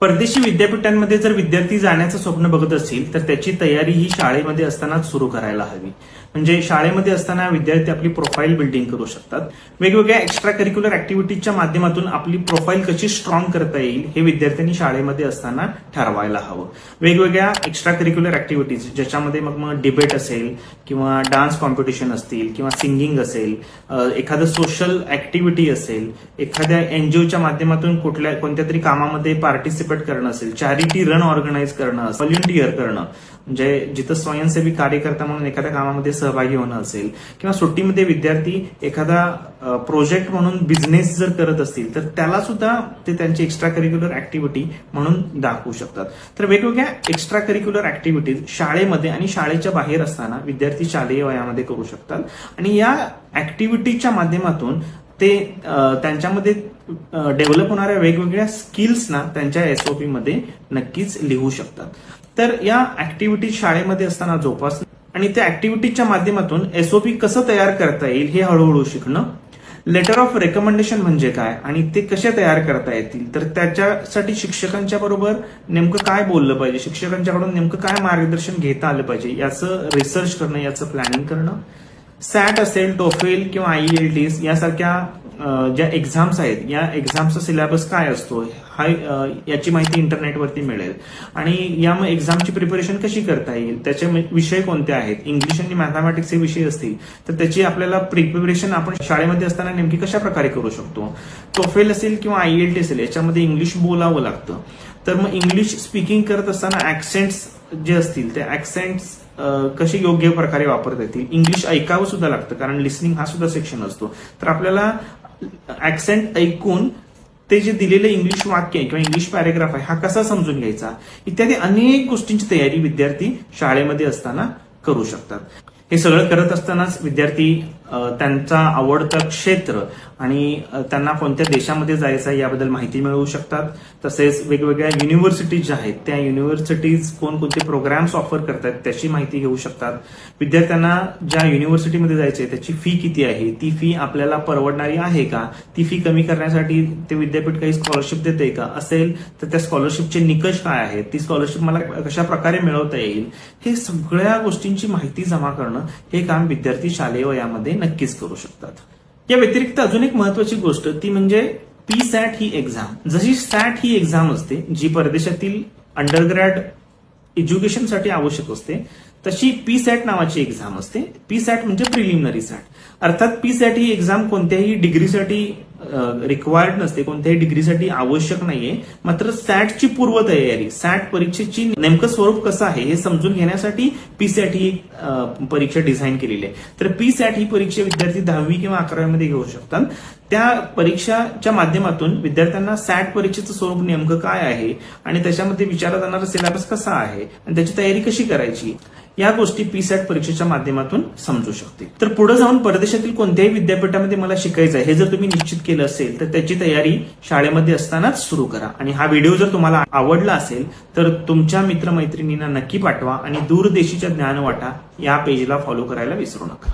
परदेशी विद्यापीठांमध्ये जर विद्यार्थी जाण्याचं स्वप्न बघत असतील तर त्याची तयारी ही शाळेमध्ये असतानाच सुरू करायला हवी. म्हणजे शाळेमध्ये असताना विद्यार्थी आपली प्रोफाईल बिल्डिंग करू शकतात. वेगवेगळ्या एक्स्ट्रा करिक्युलर ऍक्टिव्हिटीजच्या माध्यमातून आपली प्रोफाईल कशी स्ट्रॉंग करता येईल हे विद्यार्थ्यांनी शाळेमध्ये असताना ठरवायला हवं. वेगवेगळ्या एक्स्ट्रा करिक्युलर ऍक्टिव्हिटीज ज्याच्यामध्ये मग मग डिबेट असेल किंवा डान्स कॉम्पिटिशन असतील किंवा सिंगिंग असेल एखादं सोशल ऍक्टिव्हिटी असेल एखाद्या एनजीओच्या माध्यमातून कुठल्या कोणत्या तरी कामामध्ये पार्टिसिपेट करणं असेल चॅरिटी रन ऑर्गनाईज करणं व्हॉलेंटियर करणं म्हणजे जिथं स्वयंसेवी कार्यकर्ता म्हणून एखाद्या कामामध्ये सहभागी होणं असेल किंवा सुट्टीमध्ये विद्यार्थी एखादा प्रोजेक्ट म्हणून बिझनेस जर करत असतील तर त्याला सुद्धा ते त्यांची एक्स्ट्रा करिक्युलर ऍक्टिव्हिटी म्हणून दाखवू शकतात. तर वेगवेगळ्या एक्स्ट्रा करिक्युलर ऍक्टिव्हिटीज शाळेमध्ये आणि शाळेच्या बाहेर असताना विद्यार्थी शालेय वयामध्ये करू शकतात. आणि या ऍक्टिव्हिटीच्या माध्यमातून ते त्यांच्यामध्ये डेव्हलप होणाऱ्या वेगवेगळ्या स्किल्सना त्यांच्या एसओपी मध्ये नक्कीच लिहू शकतात. तर या ऍक्टिव्हिटीज शाळेमध्ये असताना जोपास आणि त्या ऍक्टिव्हिटीजच्या माध्यमातून एसओपी कसं तयार करता येईल हे हळूहळू शिकणं. लेटर ऑफ रेकमेंडेशन म्हणजे काय आणि ते कसे तयार करता येतील? तर त्याच्यासाठी शिक्षकांच्या बरोबर नेमकं काय बोललं पाहिजे? शिक्षकांच्याकडून नेमकं काय मार्गदर्शन घेता आलं पाहिजे? याचं रिसर्च करणं याचं प्लॅनिंग करणं. सॅट असेल टोफेल किंवा आयएलटीस यासारख्या ज्या एक्झाम्स आहेत या एक्झामचा सिलेबस काय असतो? हा याची माहिती इंटरनेटवरती मिळेल. आणि या मग एक्झामची प्रिपरेशन कशी करता येईल? त्याचे विषय कोणते आहेत? इंग्लिश आणि मॅथमॅटिक्सचे विषय असतील तर त्याची आपल्याला प्रिपरेशन आपण शाळेमध्ये असताना नेमकी कशा प्रकारे करू शकतो? टोफेल असेल किंवा आयएलटी असेल याच्यामध्ये इंग्लिश बोलावं लागतं. तर मग इंग्लिश स्पीकिंग करत असताना ऍक्सेंट्स जे असतील ते ऍक्सेंट्स कसे योग्य प्रकारे वापरता येतील? इंग्लिश ऐकावं सुद्धा लागतं कारण लिसनिंग हा सुद्धा सेक्शन असतो. तर आपल्याला ऍक्सेंट ऐकून ते जे दिलेलं इंग्लिश वाक्य आहे किंवा इंग्लिश पॅरेग्राफ आहे हा कसा समजून घ्यायचा? इत्यादी अनेक गोष्टींची तयारी विद्यार्थी शाळेमध्ये असताना करू शकतात. हे सगळं करत असतानाच विद्यार्थी त्यांचा आवडतं क्षेत्र आणि त्यांना कोणत्या देशामध्ये जायचं आहे याबद्दल माहिती मिळवू शकतात. तसेच वेगवेगळ्या युनिव्हर्सिटीज ज्या आहेत त्या युनिव्हर्सिटीज कोणकोणते प्रोग्राम्स ऑफर करतात त्याची माहिती घेऊ शकतात. विद्यार्थ्यांना ज्या युनिव्हर्सिटीमध्ये जायचे त्याची फी किती आहे? ती फी आपल्याला परवडणारी आहे का? ती फी कमी करण्यासाठी ते विद्यापीठ काही स्कॉलरशिप देते का? असेल तर त्या स्कॉलरशिपचे निकष काय आहेत? ती स्कॉलरशिप मला कशा प्रकारे मिळवता येईल? हे सगळ्या गोष्टींची माहिती जमा करणं हे काम विद्यार्थी शालेय वयामध्ये नक्कीच करू शकतात. या व्यतिरिक्त अजून एक महत्वाची गोष्ट ती म्हणजे पी सॅट ही एक्झाम जशी सॅट ही एक्झाम असते जी परदेशातील अंडरग्रॅड एज्युकेशनसाठी आवश्यक असते तशी पी सॅट नावाची एक्झाम असते. पी सॅट म्हणजे प्रिलिमिनरी सॅट अर्थात पी सॅट ही एक्झाम कोणत्याही डिग्रीसाठी रिक्वायर्ड नसते कोणत्याही डिग्रीसाठी आवश्यक नाहीये. मात्र सॅटची पूर्वतयारी सॅट परीक्षेची नेमकं स्वरूप कसं आहे हे समजून घेण्यासाठी पी सॅट ही परीक्षा डिझाईन केलेली आहे. तर पी सॅट ही परीक्षा विद्यार्थी दहावी किंवा अकरावीमध्ये घेऊ शकतात. त्या परीक्षाच्या माध्यमातून विद्यार्थ्यांना सॅट परीक्षेचं स्वरूप नेमकं काय आहे आणि त्याच्यामध्ये विचारला जाणारा सिलेबस कसा आहे आणि त्याची तयारी कशी करायची? या गोष्टी पी सॅट परीक्षेच्या माध्यमातून समजू शकते. तर पुढे जाऊन परदेशातील कोणत्याही विद्यापीठामध्ये मला शिकायचं आहे हे जर तुम्ही निश्चित केलं असेल तर त्याची तयारी शाळेमध्ये असतानाच सुरू करा. आणि हा व्हिडिओ जर तुम्हाला आवडला असेल तर तुमच्या मित्रमैत्रिणींना नक्की पाठवा आणि दूरदेशीच्या ज्ञानवाटा या पेजला फॉलो करायला विसरू नका.